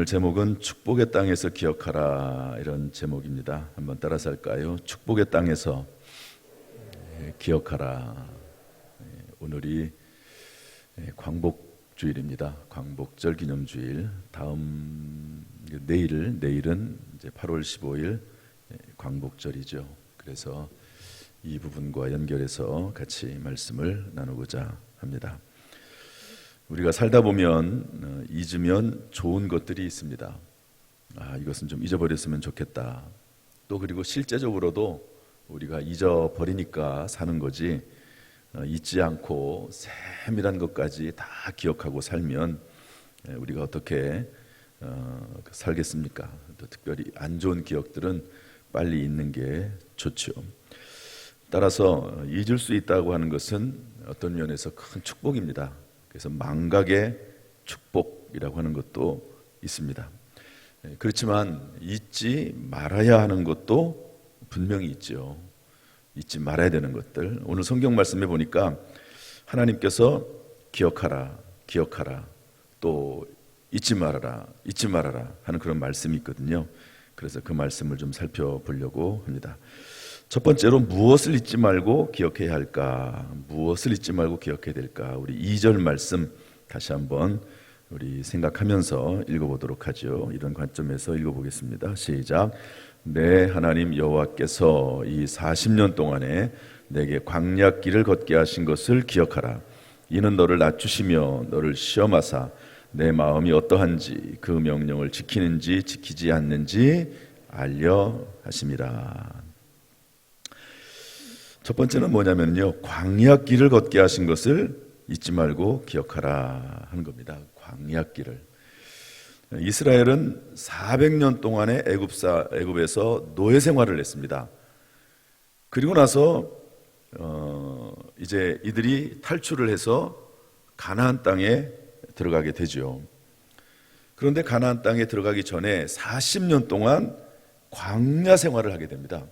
오늘 제목은 축복의 땅에서 기억하라 이런 제목입니다. 한번 따라서 할까요? 축복의 땅에서 예, 기억하라. 예, 오늘이 예, 광복 주일입니다. 광복절 기념 주일. 다음 내일 내일은 이제 8월 15일 예, 광복절이죠. 그래서 이 부분과 연결해서 같이 말씀을 나누고자 합니다. 우리가 살다 보면 어, 잊으면 좋은 것들이 있습니다. 아, 이것은 좀 잊어버렸으면 좋겠다. 또 그리고 실제적으로도 우리가 잊어버리니까 사는 거지 어, 잊지 않고 세밀한 것까지 다 기억하고 살면 예, 우리가 어떻게 어, 살겠습니까? 또 특별히 안 좋은 기억들은 빨리 잊는 게 좋죠. 따라서 잊을 수 있다고 하는 것은 어떤 면에서 큰 축복입니다. 그래서 망각의 축복이라고 하는 것도 있습니다. 예, 그렇지만 잊지 말아야 하는 것도 분명히 있죠. 잊지 말아야 되는 것들. 오늘 성경 말씀에 보니까 하나님께서 기억하라, 기억하라, 또 잊지 말아라, 잊지 말아라 하는 그런 말씀이 있거든요. 그래서 그 말씀을 좀 살펴보려고 합니다. 첫 번째로 무엇을 잊지 말고 기억해야 할까? 무엇을 잊지 말고 기억해야 될까? 우리 2절 말씀 다시 한번 우리 생각하면서 읽어보도록 하죠. 이런 관점에서 읽어보겠습니다. 시작. 내 하나님 여호와께서 이 40년 동안에 내게 광야길을 걷게 하신 것을 기억하라. 이는 너를 낮추시며 너를 시험하사 내 마음이 어떠한지 그 명령을 지키는지 지키지 않는지 알려 하심이라. 첫 번째는 뭐냐면요. 광야길을 걷게 하신 것을 잊지 말고 기억하라 하는 겁니다. 광야길을. 이스라엘은 400년 동안의 애굽사 애굽에서 노예 생활을 했습니다. 그리고 나서 어, 이제 이들이 탈출을 해서 가나안 땅에 들어가게 되죠. 그런데 가나안 땅에 들어가기 전에 40년 동안 광야 생활을 하게 됩니다.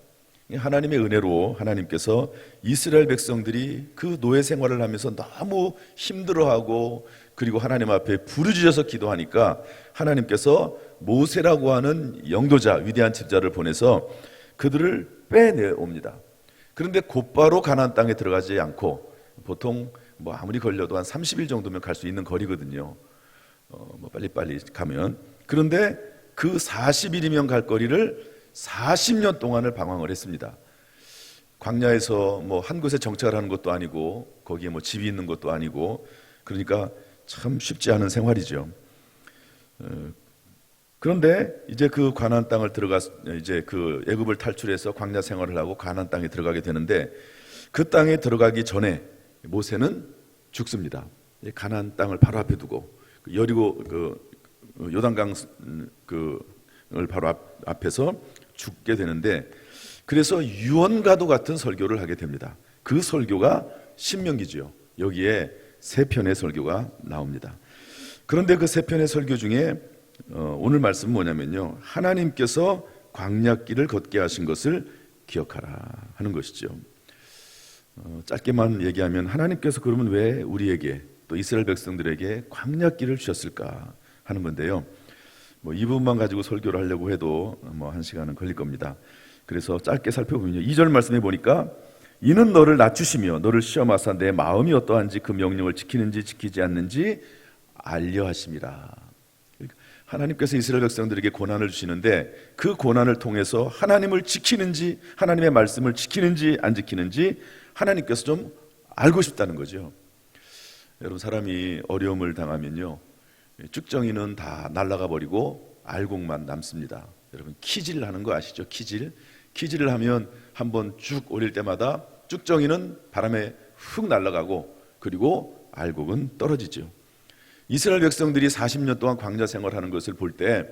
하나님의 은혜로 하나님께서 이스라엘 백성들이 그 노예 생활을 하면서 너무 힘들어하고 그리고 하나님 앞에 부르짖어서 기도하니까 하나님께서 모세라고 하는 영도자 위대한 집자를 보내서 그들을 빼내옵니다. 그런데 곧바로 가나안 땅에 들어가지 않고 보통 뭐 아무리 걸려도 한 30일 정도면 갈 수 있는 거리거든요. 어, 뭐 빨리빨리 가면 그런데 그 40일이면 갈 거리를 40년 동안을 방황을 했습니다. 광야에서 뭐 한 곳에 정착을 하는 것도 아니고 거기에 뭐 집이 있는 것도 아니고 그러니까 참 쉽지 않은 생활이죠. 어, 그런데 이제 그 가나안 땅을 들어가 이제 그 애굽을 탈출해서 광야 생활을 하고 가나안 땅에 들어가게 되는데 그 땅에 들어가기 전에 모세는 죽습니다. 가나안 땅을 바로 앞에 두고 그 여리고 그 요단강 그을 바로 앞, 앞에서 죽게 되는데 그래서 유언가도 같은 설교를 하게 됩니다. 그 설교가 신명기지요. 여기에 세 편의 설교가 나옵니다. 그런데 그 세 편의 설교 중에 어, 오늘 말씀은 뭐냐면요. 하나님께서 광약길을 걷게 하신 것을 기억하라 하는 것이죠. 어, 짧게만 얘기하면 하나님께서 그러면 왜 우리에게 또 이스라엘 백성들에게 광약길을 주셨을까 하는 건데요. 뭐이 부분만 가지고 설교를 하려고 해도 뭐 한 시간은 걸릴 겁니다. 그래서 짧게 살펴보면요. 2절 말씀해 보니까 이는 너를 낮추시며 너를 시험하사 내 마음이 어떠한지 그 명령을 지키는지 지키지 않는지 알려 하심이라. 하나님께서 이스라엘 백성들에게 고난을 주시는데 그 고난을 통해서 하나님을 지키는지 하나님의 말씀을 지키는지 안 지키는지 하나님께서 좀 알고 싶다는 거죠. 여러분 사람이 어려움을 당하면요. 쭉정이는 다 날아가 버리고 알곡만 남습니다. 여러분 키질 하는 거 아시죠? 키질. 키질을 하면 한번 쭉 올릴 때마다 쭉정이는 바람에 훅 날아가고 그리고 알곡은 떨어지죠. 이스라엘 백성들이 40년 동안 광야 생활하는 것을 볼 때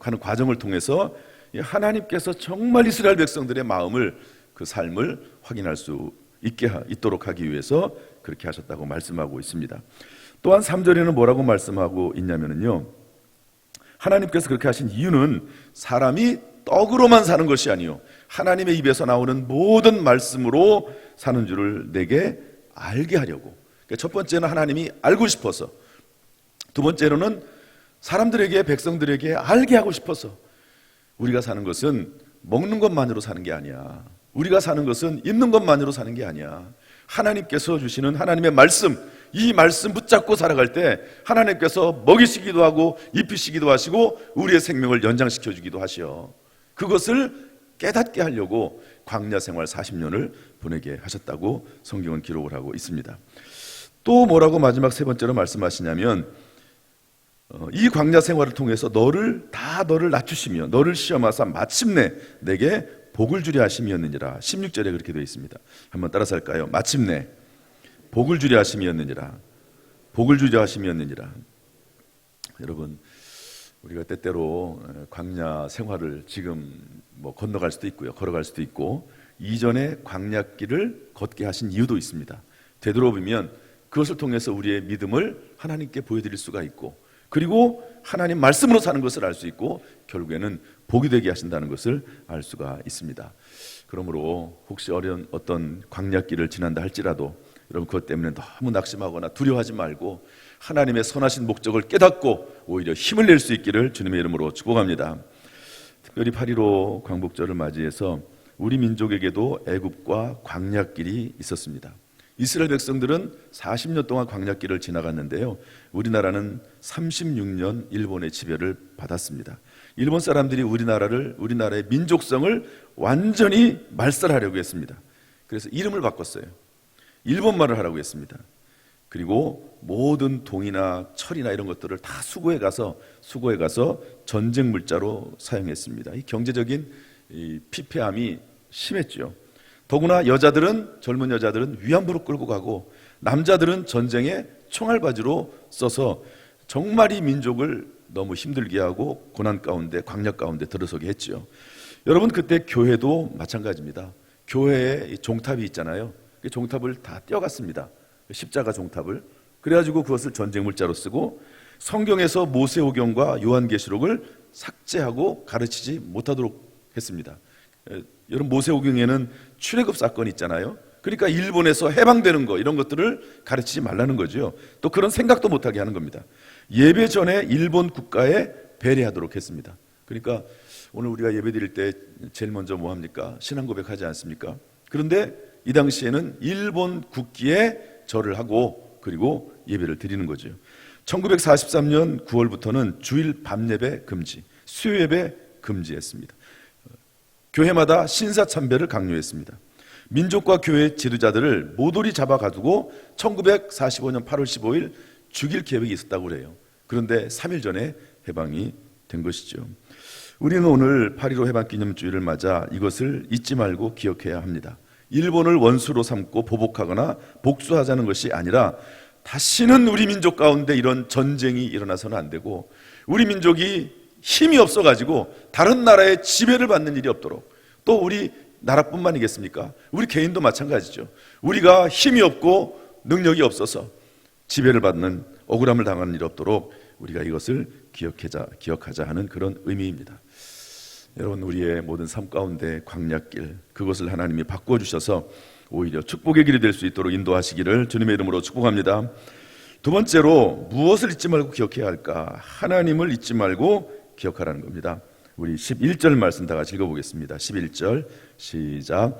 하는 과정을 통해서 하나님께서 정말 이스라엘 백성들의 마음을 그 삶을 확인할 수 있게 있도록 하기 위해서 그렇게 하셨다고 말씀하고 있습니다. 또한 3절에는 뭐라고 말씀하고 있냐면요. 하나님께서 그렇게 하신 이유는 사람이 떡으로만 사는 것이 아니요. 하나님의 입에서 나오는 모든 말씀으로 사는 줄을 내게 알게 하려고. 그러니까 첫 번째는 하나님이 알고 싶어서. 두 번째로는 사람들에게 백성들에게 알게 하고 싶어서 우리가 사는 것은 먹는 것만으로 사는 게 아니야. 우리가 사는 것은 입는 것만으로 사는 게 아니야. 하나님께서 주시는 하나님의 말씀, 이 말씀 붙잡고 살아갈 때 하나님께서 먹이시기도 하고 입히시기도 하시고 우리의 생명을 연장시켜 주기도 하시어. 그것을 깨닫게 하려고 광야 생활 40년을 보내게 하셨다고 성경은 기록을 하고 있습니다. 또 뭐라고 마지막 세 번째로 말씀하시냐면 어, 이 광야 생활을 통해서 너를 다 너를 낮추시며 너를 시험하사 마침내 내게 복을 주려 하심이었느니라 16절에 그렇게 되어 있습니다. 한번 따라서 할까요? 마침내 복을 주려 하심이었느니라 복을 주려 하심이었느니라 여러분 우리가 때때로 어, 광야 생활을 지금 뭐 건너갈 수도 있고요 걸어갈 수도 있고 이전에 광야길을 걷게 하신 이유도 있습니다. 되돌아보면 그것을 통해서 우리의 믿음을 하나님께 보여드릴 수가 있고 그리고 하나님 말씀으로 사는 것을 알 수 있고 결국에는 복이 되게 하신다는 것을 알 수가 있습니다. 그러므로 혹시 어려운 어떤 광야길을 지난다 할지라도 여러분 그것 때문에 너무 낙심하거나 두려워하지 말고 하나님의 선하신 목적을 깨닫고 오히려 힘을 낼 수 있기를 주님의 이름으로 축복합니다. 특별히 8.15 광복절을 맞이해서 우리 민족에게도 애굽과 광야길이 있었습니다. 이스라엘 백성들은 40년 동안 광야길을 지나갔는데요. 우리나라는 36년 일본의 지배를 받았습니다. 일본 사람들이 우리나라를 우리나라의 민족성을 완전히 말살하려고 했습니다. 그래서 이름을 바꿨어요. 일본 말을 하라고 했습니다. 그리고 모든 동이나 철이나 이런 것들을 다 수거해 가서 수거해 가서 전쟁 물자로 사용했습니다. 이 경제적인 이 피폐함이 심했죠. 더구나 여자들은 젊은 여자들은 위안부로 끌고 가고 남자들은 전쟁에 총알바지로 써서 정말 이 민족을 너무 힘들게 하고 고난 가운데 광약 가운데 들어서게 했죠. 여러분 그때 교회도 마찬가지입니다. 교회에 이 종탑이 있잖아요. 그 종탑을 다 떼어갔습니다. 십자가 종탑을 그래가지고 그것을 전쟁 물자로 쓰고 성경에서 모세오경과 요한계시록을 삭제하고 가르치지 못하도록 했습니다. 에, 여러분 모세오경에는 출애굽 사건이 있잖아요. 그러니까 일본에서 해방되는 거 이런 것들을 가르치지 말라는 거죠. 또 그런 생각도 못하게 하는 겁니다. 예배 전에 일본 국가에 배려하도록 했습니다. 그러니까 오늘 우리가 예배 드릴 때 제일 먼저 뭐 합니까? 신앙 고백하지 않습니까? 그런데 이 당시에는 일본 국기에 절을 하고 그리고 예배를 드리는 거죠. 1943년 9월부터는 주일 밤 예배 금지, 수요 예배 금지했습니다. 교회마다 신사 참배를 강요했습니다. 민족과 교회 지도자들을 모조리 잡아 가두고 1945년 8월 15일 죽일 계획이 있었다고 그래요. 그런데 3일 전에 해방이 된 것이죠. 우리는 오늘 8.15 해방기념주의를 맞아 이것을 잊지 말고 기억해야 합니다. 일본을 원수로 삼고 보복하거나 복수하자는 것이 아니라 다시는 우리 민족 가운데 이런 전쟁이 일어나서는 안 되고 우리 민족이 힘이 없어가지고 다른 나라의 지배를 받는 일이 없도록 또 우리 나라뿐만이겠습니까? 우리 개인도 마찬가지죠. 우리가 힘이 없고 능력이 없어서 지배를 받는 억울함을 당하는 일이 없도록 우리가 이것을 기억하자, 기억하자 하는 그런 의미입니다. 여러분 우리의 모든 삶 가운데 광약길 그것을 하나님이 바꿔 주셔서 오히려 축복의 길이 될 수 있도록 인도하시기를 주님의 이름으로 축복합니다. 두 번째로 무엇을 잊지 말고 기억해야 할까? 하나님을 잊지 말고 기억하라는 겁니다. 우리 11절 말씀 다 같이 읽어보겠습니다. 11절 시작.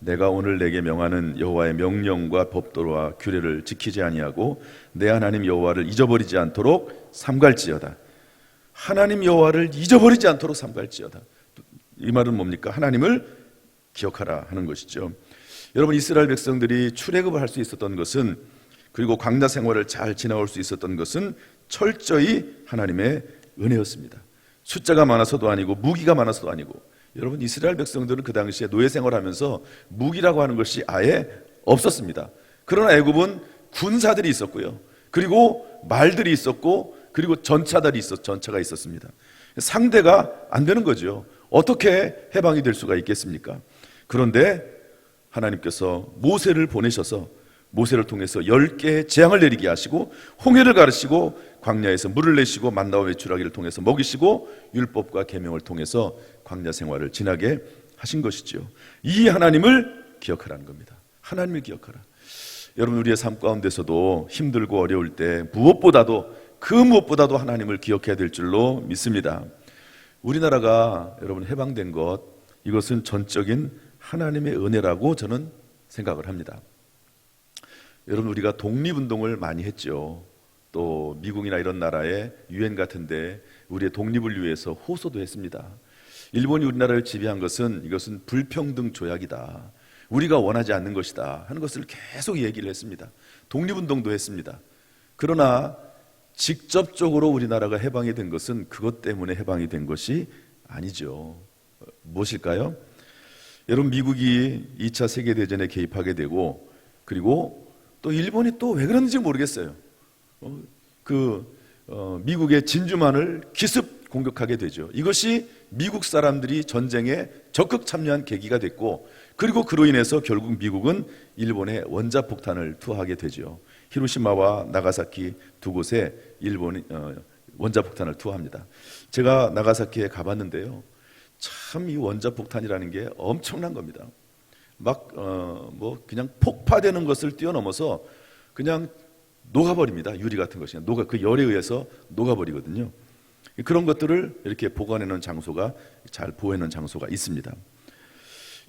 내가 오늘 내게 명하는 여호와의 명령과 법도와 규례를 지키지 아니하고 내 하나님 여호와를 잊어버리지 않도록 삼갈지어다. 하나님 여호와를 잊어버리지 않도록 삼갈지어다. 이 말은 뭡니까? 하나님을 기억하라 하는 것이죠. 여러분 이스라엘 백성들이 출애굽을 할 수 있었던 것은 그리고 광야 생활을 잘 지나올 수 있었던 것은 철저히 하나님의 은혜였습니다. 숫자가 많아서도 아니고 무기가 많아서도 아니고 여러분 이스라엘 백성들은 그 당시에 노예 생활하면서 무기라고 하는 것이 아예 없었습니다. 그러나 애굽은 군사들이 있었고요. 그리고 말들이 있었고 그리고 전차들이 있었 전차가 있었습니다. 상대가 안 되는 거죠. 어떻게 해방이 될 수가 있겠습니까? 그런데 하나님께서 모세를 보내셔서 모세를 통해서 열 개의 재앙을 내리게 하시고 홍해를 가르시고 광야에서 물을 내시고 만나와 외출하기를 통해서 먹이시고 율법과 계명을 통해서 광야 생활을 지나게 하신 것이죠. 이 하나님을 기억하라는 겁니다. 하나님을 기억하라. 여러분 우리의 삶 가운데서도 힘들고 어려울 때 무엇보다도 그 무엇보다도 하나님을 기억해야 될 줄로 믿습니다. 우리나라가 여러분 해방된 것 이것은 전적인 하나님의 은혜라고 저는 생각을 합니다. 여러분 우리가 독립운동을 많이 했죠. 또 미국이나 이런 나라의 유엔 같은데 우리의 독립을 위해서 호소도 했습니다. 일본이 우리나라를 지배한 것은 이것은 불평등 조약이다. 우리가 원하지 않는 것이다 하는 것을 계속 얘기를 했습니다. 독립운동도 했습니다. 그러나 직접적으로 우리나라가 해방이 된 것은 그것 때문에 해방이 된 것이 아니죠. 무엇일까요? 여러분 미국이 2차 세계 대전에 개입하게 되고 그리고 또 일본이 또 왜 그런지 모르겠어요. 어, 그 어, 미국의 진주만을 기습 공격하게 되죠. 이것이 미국 사람들이 전쟁에 적극 참여한 계기가 됐고 그리고 그로 인해서 결국 미국은 일본에 원자폭탄을 투하하게 되죠. 히로시마와 나가사키 두 곳에 일본이 어, 원자폭탄을 투하합니다. 제가 나가사키에 가봤는데요. 참 이 원자폭탄이라는 게 엄청난 겁니다. 막 어 뭐 그냥 폭파되는 것을 뛰어넘어서 그냥 녹아버립니다. 유리 같은 것이 녹아 그 열에 의해서 녹아버리거든요. 그런 것들을 이렇게 보관해 놓은 장소가 잘 보호해 놓은 장소가 있습니다.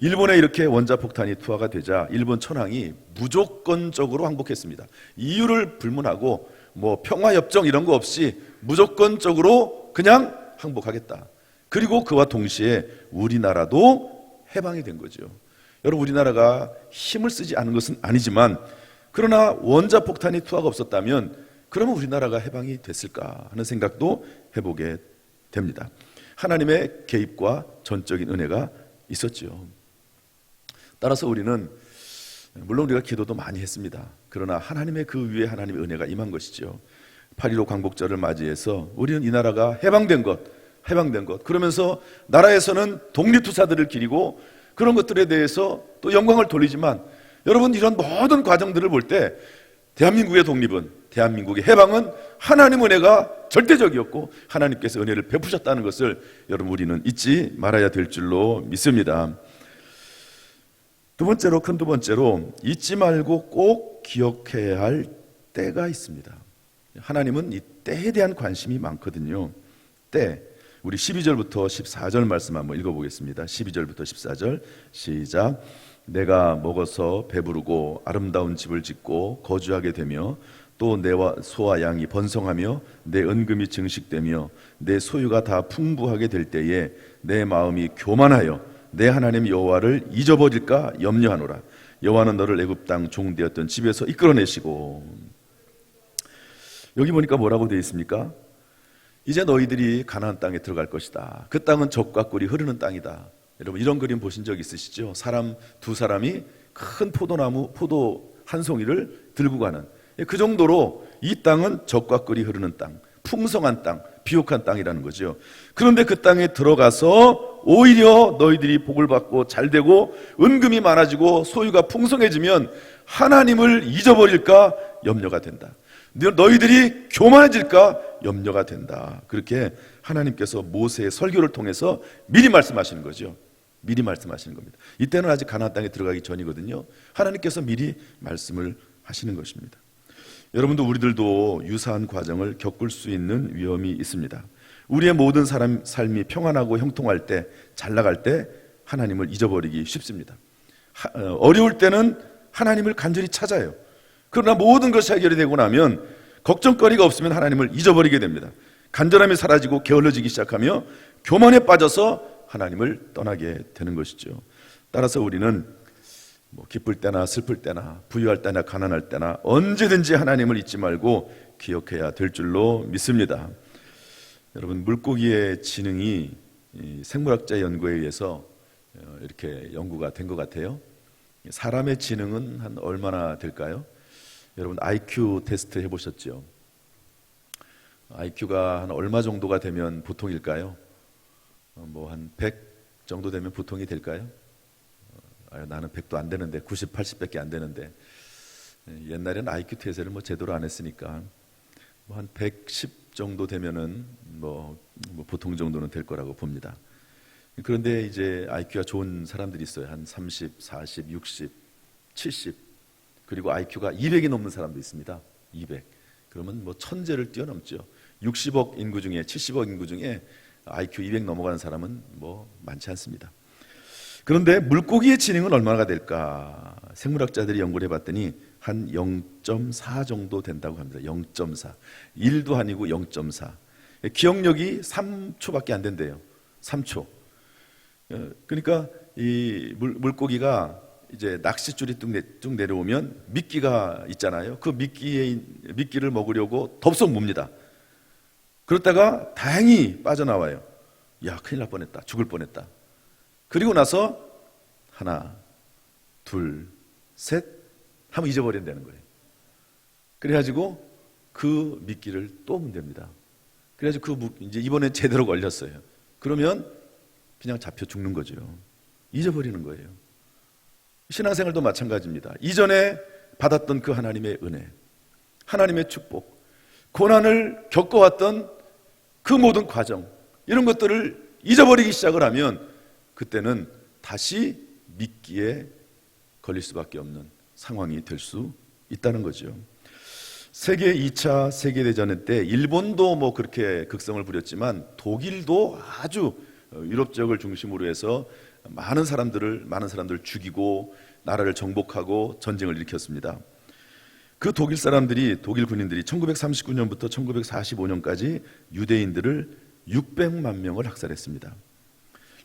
일본에 이렇게 원자폭탄이 투하가 되자 일본 천황이 무조건적으로 항복했습니다. 이유를 불문하고 뭐 평화협정 이런 거 없이 무조건적으로 그냥 항복하겠다. 그리고 그와 동시에 우리나라도 해방이 된 거죠. 여러분 우리나라가 힘을 쓰지 않은 것은 아니지만 그러나 원자폭탄이 투하가 없었다면 그러면 우리나라가 해방이 됐을까 하는 생각도 해보게 됩니다. 하나님의 개입과 전적인 은혜가 있었죠. 따라서 우리는 물론 우리가 기도도 많이 했습니다. 그러나 하나님의 그 위에 하나님의 은혜가 임한 것이죠. 8.15 광복절을 맞이해서 우리는 이 나라가 해방된 것, 해방된 것. 그러면서 나라에서는 독립투사들을 기리고 그런 것들에 대해서 또 영광을 돌리지만 여러분 이런 모든 과정들을 볼 때 대한민국의 독립은 대한민국의 해방은 하나님 은혜가 절대적이었고 하나님께서 은혜를 베푸셨다는 것을 여러분 우리는 잊지 말아야 될 줄로 믿습니다. 두 번째로 큰 두 번째로 잊지 말고 꼭 기억해야 할 때가 있습니다. 하나님은 이 때에 대한 관심이 많거든요. 때. 우리 12절부터 14절 말씀 한번 읽어보겠습니다. 12절부터 14절 시작. 내가 먹어서 배부르고 아름다운 집을 짓고 거주하게 되며 또 내와 소와 양이 번성하며 내 은금이 증식되며 내 소유가 다 풍부하게 될 때에 내 마음이 교만하여 내 하나님 여호와를 잊어버릴까 염려하노라. 여호와는 너를 애굽 땅 종되었던 집에서 이끌어내시고 여기 보니까 뭐라고 되어 있습니까? 이제 너희들이 가나안 땅에 들어갈 것이다. 그 땅은 적과 꿀이 흐르는 땅이다. 여러분 이런 그림 보신 적 있으시죠? 사람 두 사람이 큰 포도나무 포도 한 송이를 들고 가는 그 정도로 이 땅은 적과 꿀이 흐르는 땅, 풍성한 땅, 비옥한 땅이라는 거죠. 그런데 그 땅에 들어가서 오히려 너희들이 복을 받고 잘 되고 은금이 많아지고 소유가 풍성해지면 하나님을 잊어버릴까 염려가 된다. 너희들이 교만해질까 염려가 된다. 그렇게 하나님께서 모세의 설교를 통해서 미리 말씀하시는 거죠. 미리 말씀하시는 겁니다. 이때는 아직 가나안 땅에 들어가기 전이거든요. 하나님께서 미리 말씀을 하시는 것입니다. 여러분도 우리들도 유사한 과정을 겪을 수 있는 위험이 있습니다. 우리의 모든 사람 삶이 평안하고 형통할 때, 잘 나갈 때 하나님을 잊어버리기 쉽습니다. 하, 어, 어려울 때는 하나님을 간절히 찾아요. 그러나 모든 것이 해결이 되고 나면 걱정거리가 없으면 하나님을 잊어버리게 됩니다. 간절함이 사라지고 게을러지기 시작하며 교만에 빠져서 하나님을 떠나게 되는 것이죠. 따라서 우리는 뭐 기쁠 때나 슬플 때나 부유할 때나 가난할 때나 언제든지 하나님을 잊지 말고 기억해야 될 줄로 믿습니다. 여러분 물고기의 지능이 생물학자 연구에 의해서 어, 이렇게 연구가 된 것 같아요. 사람의 지능은 한 얼마나 될까요? 여러분 IQ 테스트 해보셨죠? IQ가 한 얼마 정도가 되면 보통일까요? 어, 뭐한 100 정도 되면 보통이 될까요? 아, 나는 100도 안 되는데 90, 80밖에 안 되는데 예, 옛날에는 IQ 테스트를 뭐 제대로 안 했으니까 뭐 한 110 정도 되면은 뭐, 뭐 보통 정도는 될 거라고 봅니다. 그런데 이제 IQ가 좋은 사람들이 있어요. 한 30, 40, 60, 70 그리고 IQ가 200이 넘는 사람도 있습니다. 200. 그러면 뭐 천재를 뛰어넘죠. 60억 인구 중에 70억 인구 중에 IQ 200 넘어가는 사람은 뭐 많지 않습니다. 그런데 물고기의 지능은 얼마나 될까? 생물학자들이 연구를 해봤더니 한 0.4 정도 된다고 합니다. 0.4. 1도 아니고 0.4. 기억력이 3초밖에 안 된대요. 3초. 어, 그러니까 이 물, 물고기가 이제 낚싯줄이 뚝, 내, 쭉 내려오면 미끼가 있잖아요. 그 미끼에 미끼를 먹으려고 덥석 뭅니다. 그러다가 다행히 빠져나와요. 야, 큰일 날 뻔했다. 죽을 뻔했다. 그리고 나서 하나, 둘, 셋 하면 잊어버린다는 거예요. 그래가지고 그 미끼를 또 문댑니다. 그래가지고 그 무- 이제 이번엔 제대로 걸렸어요. 그러면 그냥 잡혀 죽는 거죠. 잊어버리는 거예요. 신앙생활도 마찬가지입니다. 이전에 받았던 그 하나님의 은혜, 하나님의 축복, 고난을 겪어왔던 그 모든 과정, 이런 것들을 잊어버리기 시작을 하면 그때는 다시 미끼에 걸릴 수밖에 없는 상황이 될 수 있다는 거죠. 세계 2차 세계대전 때 일본도 뭐 그렇게 극성을 부렸지만 독일도 아주 어, 유럽 지역을 중심으로 해서 많은 사람들을 많은 사람들을 죽이고 나라를 정복하고 전쟁을 일으켰습니다. 그 독일 사람들이 독일 군인들이 1939년부터 1945년까지 유대인들을 600만 명을 학살했습니다.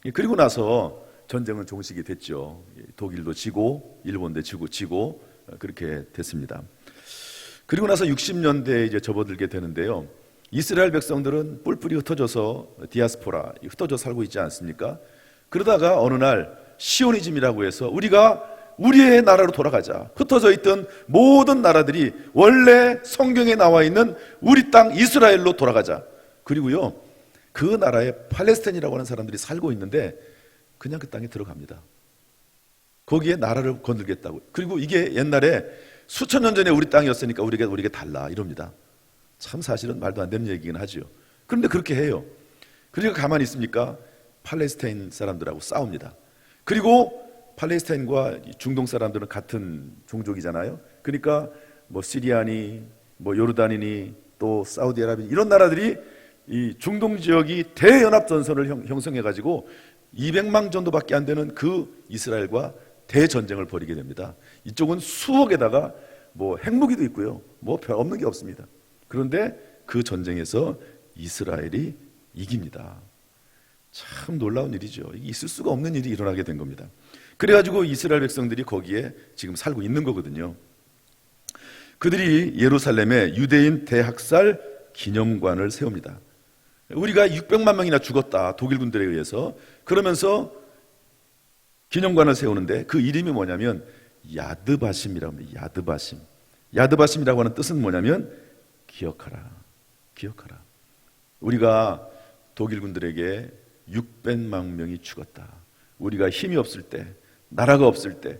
예, 그리고 나서 전쟁은 종식이 됐죠. 예, 독일도 지고 일본도 지고 지고 어, 그렇게 됐습니다. 그리고 나서 60년대에 이제 접어들게 되는데요. 이스라엘 백성들은 뿔뿔이 흩어져서 디아스포라 흩어져 살고 있지 않습니까? 그러다가 어느 날 시오니즘이라고 해서 우리가 우리의 나라로 돌아가자. 흩어져 있던 모든 나라들이 원래 성경에 나와 있는 우리 땅 이스라엘로 돌아가자. 그리고요. 그 나라에 팔레스타인이라고 하는 사람들이 살고 있는데 그냥 그 땅에 들어갑니다. 거기에 나라를 건들겠다고. 그리고 이게 옛날에 수천 년 전에 우리 땅이었으니까 우리가 우리가 달라 이럽니다. 참 사실은 말도 안 되는 얘기긴 하죠. 그런데 그렇게 해요. 그러니까 가만히 있습니까? 팔레스타인 사람들하고 싸웁니다. 그리고 팔레스타인과 이 중동 사람들은 같은 종족이잖아요. 그러니까 뭐 시리아니, 뭐 요르단이니 또 사우디아라비아 이런 나라들이 이 중동 지역이 대연합 전선을 형, 형성해 가지고 200만 정도밖에 안 되는 그 이스라엘과 대전쟁을 벌이게 됩니다. 이쪽은 수억에다가 뭐 핵무기도 있고요. 뭐 별 없는 게 없습니다. 그런데 그 전쟁에서 이스라엘이 이깁니다. 참 놀라운 일이죠. 있을 수가 없는 일이 일어나게 된 겁니다. 그래가지고 이스라엘 백성들이 거기에 지금 살고 있는 거거든요. 그들이 예루살렘에 유대인 대학살 기념관을 세웁니다. 우리가 600만 명이나 죽었다. 독일 군들에 의해서. 그러면서 기념관을 세우는데 그 이름이 뭐냐면 야드바심이라고 합니다. 야드바심. 야드바심이라고 하는 뜻은 뭐냐면 기억하라. 기억하라. 우리가 독일 군들에게 600만 명이 죽었다. 우리가 힘이 없을 때, 나라가 없을 때,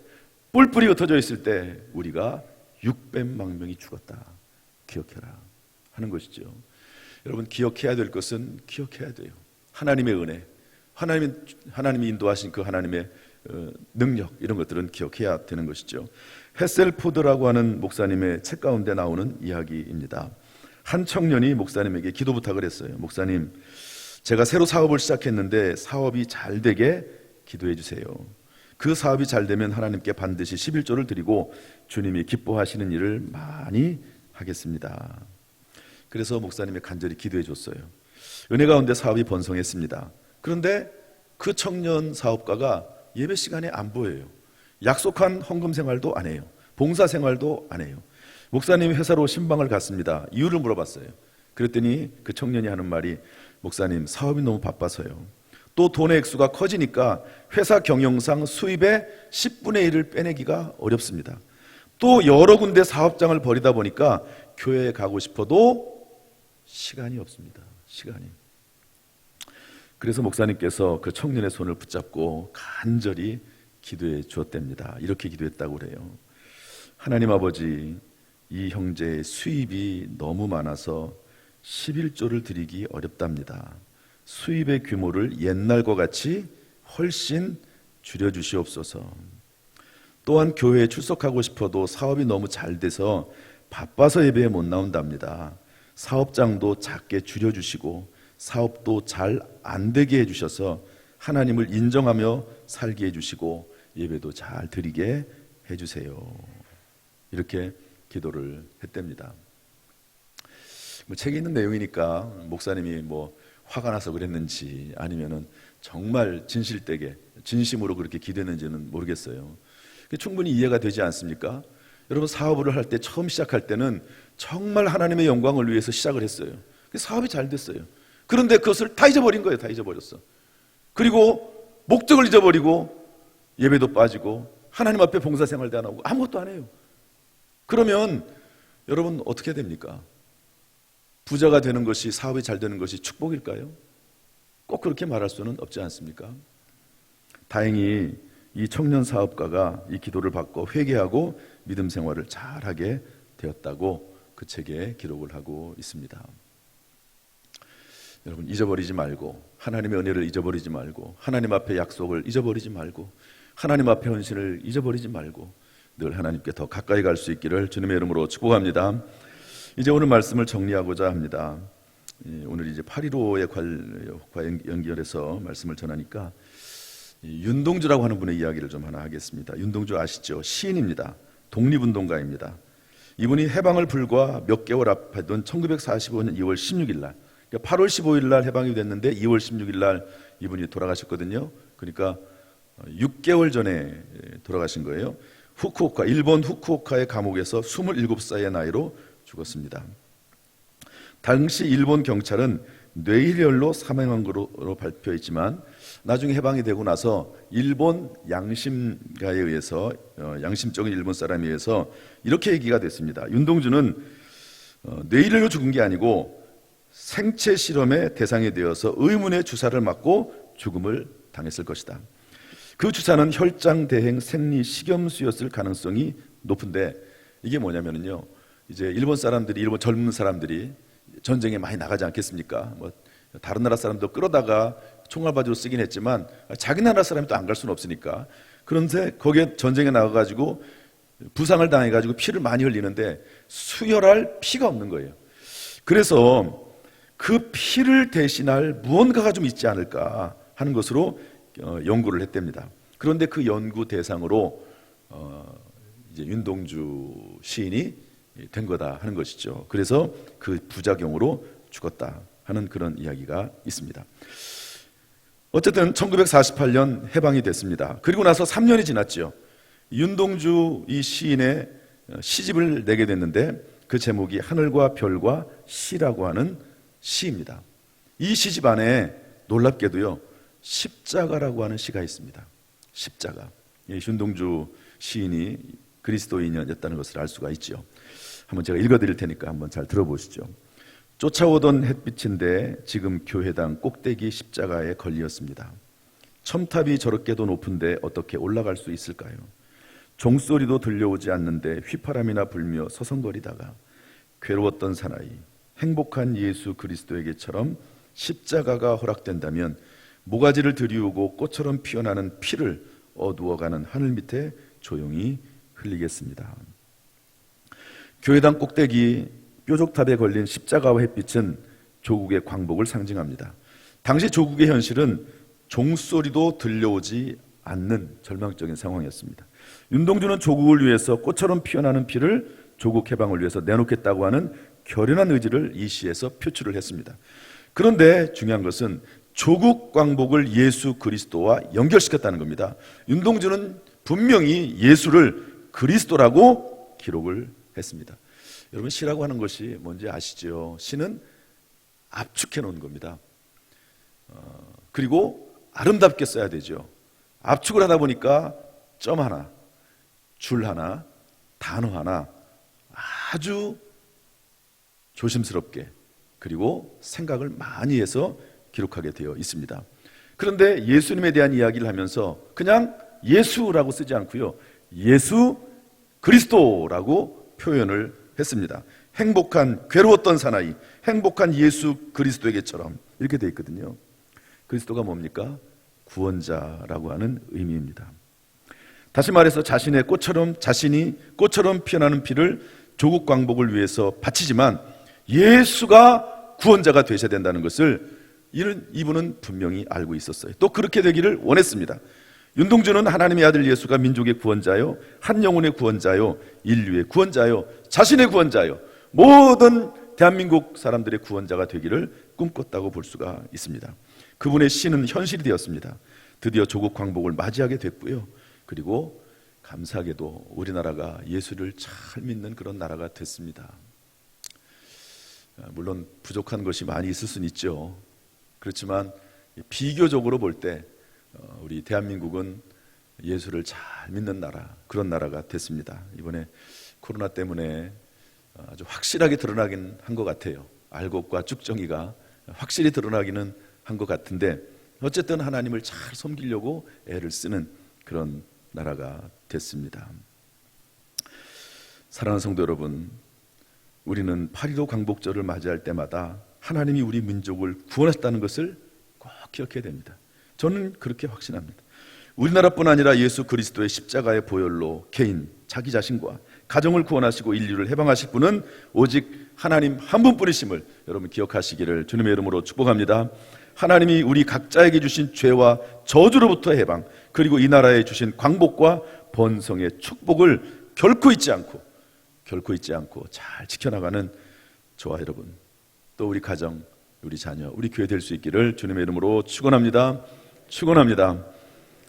뿔뿔이 흩어져 있을 때 우리가 600만 명이 죽었다. 기억해라. 하는 것이죠. 여러분 기억해야 될 것은 기억해야 돼요. 하나님의 은혜, 하나님 하나님이 인도하신 그 하나님의 어, 능력 이런 것들은 기억해야 되는 것이죠. 헤셀포드라고 하는 목사님의 책 가운데 나오는 이야기입니다. 한 청년이 목사님에게 기도 부탁을 했어요. 목사님, 제가 새로 사업을 시작했는데 사업이 잘 되게 기도해 주세요. 그 사업이 잘 되면 하나님께 반드시 11조를 드리고 주님이 기뻐하시는 일을 많이 하겠습니다. 그래서 목사님이 간절히 기도해 줬어요. 은혜 가운데 사업이 번성했습니다. 그런데 그 청년 사업가가 예배 시간에 안 보여요. 약속한 헌금 생활도 안 해요. 봉사 생활도 안 해요. 목사님이 회사로 신방을 갔습니다. 이유를 물어봤어요. 그랬더니 그 청년이 하는 말이 목사님 사업이 너무 바빠서요. 또 돈의 액수가 커지니까 회사 경영상 수입의 10분의 1을 빼내기가 어렵습니다. 또 여러 군데 사업장을 벌이다 보니까 교회에 가고 싶어도 시간이 없습니다. 시간이. 그래서 목사님께서 그 청년의 손을 붙잡고 간절히 기도해 주었답니다. 이렇게 기도했다고 그래요. 하나님 아버지, 이 형제의 수입이 너무 많아서 11조를 드리기 어렵답니다. 수입의 규모를 옛날과 같이 훨씬 줄여 주시옵소서. 또한 교회에 출석하고 싶어도 사업이 너무 잘 돼서 바빠서 예배에 못 나온답니다. 사업장도 작게 줄여주시고 사업도 잘 안 되게 해주셔서 하나님을 인정하며 살게 해주시고 예배도 잘 드리게 해주세요. 이렇게 기도를 했답니다. 뭐 책에 있는 내용이니까 목사님이 뭐 화가 나서 그랬는지 아니면은 정말 진실되게 진심으로 그렇게 기도했는지는 모르겠어요. 충분히 이해가 되지 않습니까? 여러분 사업을 할 때 처음 시작할 때는 정말 하나님의 영광을 위해서 시작을 했어요. 그 사업이 잘 됐어요. 그런데 그것을 다 잊어버린 거예요. 다 잊어버렸어. 그리고 목적을 잊어버리고 예배도 빠지고 하나님 앞에 봉사생활도 안 하고 아무것도 안 해요. 그러면 여러분 어떻게 됩니까? 부자가 되는 것이 사업이 잘 되는 것이 축복일까요? 꼭 그렇게 말할 수는 없지 않습니까? 다행히 이 청년 사업가가 이 기도를 받고 회개하고 믿음 생활을 잘하게 되었다고 그 책에 기록을 하고 있습니다. 여러분 잊어버리지 말고 하나님의 은혜를 잊어버리지 말고 하나님 앞에 약속을 잊어버리지 말고 하나님 앞에 헌신을 잊어버리지 말고 늘 하나님께 더 가까이 갈 수 있기를 주님의 이름으로 축복합니다. 이제 오늘 말씀을 정리하고자 합니다. 예, 오늘 이제 8.15에 관 연결해서 말씀을 전하니까 윤동주라고 하는 분의 이야기를 좀 하나 하겠습니다. 윤동주 아시죠? 시인입니다. 독립운동가입니다. 이분이 해방을 불과 몇 개월 앞에던 1945년 2월 16일 날, 그러니까 8월 15일 날 해방이 됐는데 2월 16일 날 이분이 돌아가셨거든요. 그러니까 6개월 전에 돌아가신 거예요. 후쿠오카, 일본 후쿠오카의 감옥에서 27살의 나이로 죽었습니다. 당시 일본 경찰은 뇌일혈로 사망한 것으로 발표했지만 나중에 해방이 되고 나서 일본 양심가에 의해서 어, 양심적인 일본 사람에 의해서 이렇게 얘기가 됐습니다. 윤동주는 어, 뇌일혈로 죽은 게 아니고 생체 실험의 대상이 되어서 의문의 주사를 맞고 죽음을 당했을 것이다. 그 주사는 혈장 대행 생리 식염수였을 가능성이 높은데 이게 뭐냐면요. 이제 일본 사람들이 일본 젊은 사람들이 전쟁에 많이 나가지 않겠습니까? 뭐 다른 나라 사람도 끌어다가 총알바지로 쓰긴 했지만 자기 나라 사람이 또 안 갈 수는 없으니까 그런데 거기에 전쟁에 나가가지고 부상을 당해가지고 피를 많이 흘리는데 수혈할 피가 없는 거예요. 그래서 그 피를 대신할 무언가가 좀 있지 않을까 하는 것으로 어, 연구를 했답니다. 그런데 그 연구 대상으로 어, 이제 윤동주 시인이 된 거다 하는 것이죠. 그래서 그 부작용으로 죽었다 하는 그런 이야기가 있습니다. 어쨌든 1948년 해방이 됐습니다. 그리고 나서 3년이 지났죠. 윤동주 이 시인의 시집을 내게 됐는데 그 제목이 하늘과 별과 시라고 하는 시입니다. 이 시집 안에 놀랍게도요 십자가라고 하는 시가 있습니다. 십자가. 예, 윤동주 시인이 그리스도인이었다는 것을 알 수가 있죠. 한번 제가 읽어 드릴 테니까 한번 잘 들어보시죠. 쫓아오던 햇빛인데 지금 교회당 꼭대기 십자가에 걸렸습니다. 첨탑이 저렇게도 높은데 어떻게 올라갈 수 있을까요? 종소리도 들려오지 않는데 휘파람이나 불며 서성거리다가 괴로웠던 사나이 행복한 예수 그리스도에게처럼 십자가가 허락된다면 모가지를 들이우고 꽃처럼 피어나는 피를 어두워가는 하늘 밑에 조용히 흘리겠습니다. 교회당 꼭대기 뾰족탑에 걸린 십자가와 햇빛은 조국의 광복을 상징합니다. 당시 조국의 현실은 종소리도 들려오지 않는 절망적인 상황이었습니다. 윤동주는 조국을 위해서 꽃처럼 피어나는 피를 조국 해방을 위해서 내놓겠다고 하는 결연한 의지를 이 시에서 표출을 했습니다. 그런데 중요한 것은 조국 광복을 예수 그리스도와 연결시켰다는 겁니다. 윤동주는 분명히 예수를 그리스도라고 기록을 했습니다. 여러분 시라고 하는 것이 뭔지 아시죠? 시는 압축해 놓은 겁니다. 어, 그리고 아름답게 써야 되죠. 압축을 하다 보니까 점 하나, 줄 하나, 단어 하나 아주 조심스럽게 그리고 생각을 많이 해서 기록하게 되어 있습니다. 그런데 예수님에 대한 이야기를 하면서 그냥 예수라고 쓰지 않고요. 예수 그리스도라고 표현을 했습니다. 행복한 괴로웠던 사나이, 행복한 예수 그리스도에게처럼 이렇게 되어 있거든요. 그리스도가 뭡니까? 구원자라고 하는 의미입니다. 다시 말해서 자신의 꽃처럼 자신이 꽃처럼 피어나는 피를 조국 광복을 위해서 바치지만 예수가 구원자가 되셔야 된다는 것을 이분은 분명히 알고 있었어요. 또 그렇게 되기를 원했습니다. 윤동주는 하나님의 아들 예수가 민족의 구원자요, 한 영혼의 구원자요, 인류의 구원자요, 자신의 구원자요, 모든 대한민국 사람들의 구원자가 되기를 꿈꿨다고 볼 수가 있습니다. 그분의 신은 현실이 되었습니다. 드디어 조국 광복을 맞이하게 됐고요. 그리고 감사하게도 우리나라가 예수를 잘 믿는 그런 나라가 됐습니다. 아, 물론 부족한 것이 많이 있을 수는 있죠. 그렇지만 비교적으로 볼때 어, 우리 대한민국은 예수를 잘 믿는 나라 그런 나라가 됐습니다. 이번에 코로나 때문에 아주 확실하게 드러나긴 한 것 같아요. 알곡과 쭉정이가 확실히 드러나기는 한 것 같은데 어쨌든 하나님을 잘 섬기려고 애를 쓰는 그런 나라가 됐습니다. 사랑하는 성도 여러분, 우리는 8.15 광복절을 맞이할 때마다 하나님이 우리 민족을 구원하셨다는 것을 꼭 기억해야 됩니다. 저는 그렇게 확신합니다. 우리나라뿐 아니라 예수 그리스도의 십자가의 보혈로 개인, 자기 자신과 가정을 구원하시고 인류를 해방하실 분은 오직 하나님 한 분뿐이심을 여러분 기억하시기를 주님의 이름으로 축복합니다. 하나님이 우리 각자에게 주신 죄와 저주로부터 해방, 그리고 이 나라에 주신 광복과 번성의 축복을 결코 잊지 않고 결코 잊지 않고 잘 지켜나가는 저와 여러분, 또 우리 가정, 우리 자녀, 우리 교회 될 수 있기를 주님의 이름으로 축원합니다. 축원합니다.